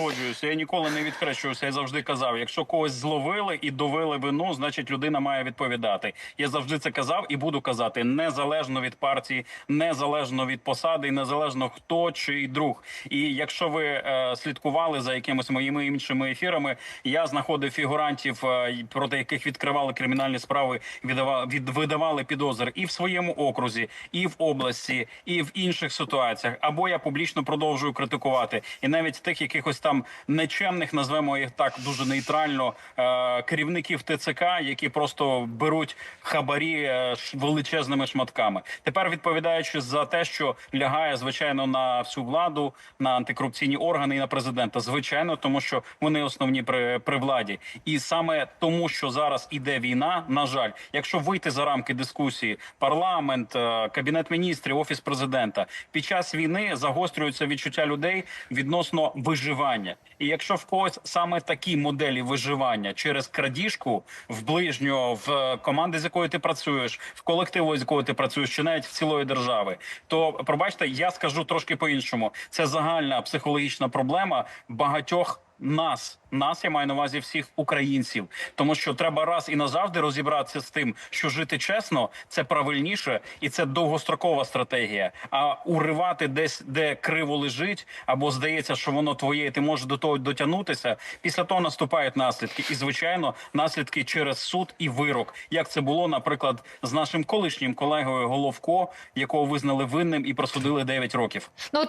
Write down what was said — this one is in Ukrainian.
Погоджуюся, я ніколи не відхрещуюся. Я завжди казав, якщо когось зловили і довели вину, значить людина має відповідати. Я завжди це казав і буду казати незалежно від партії, незалежно від посади, і незалежно хто чий друг. І якщо ви е, слідкували за якимись моїми іншими ефірами, я знаходив фігурантів, е, проти яких відкривали кримінальні справи, віддава- від видавали підозр і в своєму окрузі, і в області, і в інших ситуаціях. Або я публічно продовжую критикувати, і навіть тих якихось там нечемних, назвемо їх так дуже нейтрально, е, керівників ТЦК, які просто беруть хабарі е, величезними шматками. Тепер відповідаючи за те, що лягає звичайно на всю владу, на антикорупційні органи і на президента, звичайно, тому що вони основні при, при владі, і саме тому, що зараз іде війна, на жаль, якщо вийти за рамки дискусії, парламент, е, кабінет міністрів, офіс президента під час війни загострюються відчуття людей відносно виживання. І якщо в когось саме такі моделі виживання через крадіжку в ближнього, в е, команди, з якою ти працюєш, в колективу, з якою ти працюєш, чи навіть в цілої держави, то пробачте, я скажу трошки по-іншому. Це загальна психологічна проблема багатьох. Нас, нас я маю на увазі всіх українців, тому що треба раз і назавжди розібратися з тим, що жити чесно це правильніше і це довгострокова стратегія. А уривати десь, де криво лежить, або здається, що воно твоє, і ти можеш до того дотягнутися. Після того наступають наслідки, і звичайно, наслідки через суд і вирок, як це було, наприклад, з нашим колишнім колегою Головко, якого визнали винним і просудили 9 років. Ну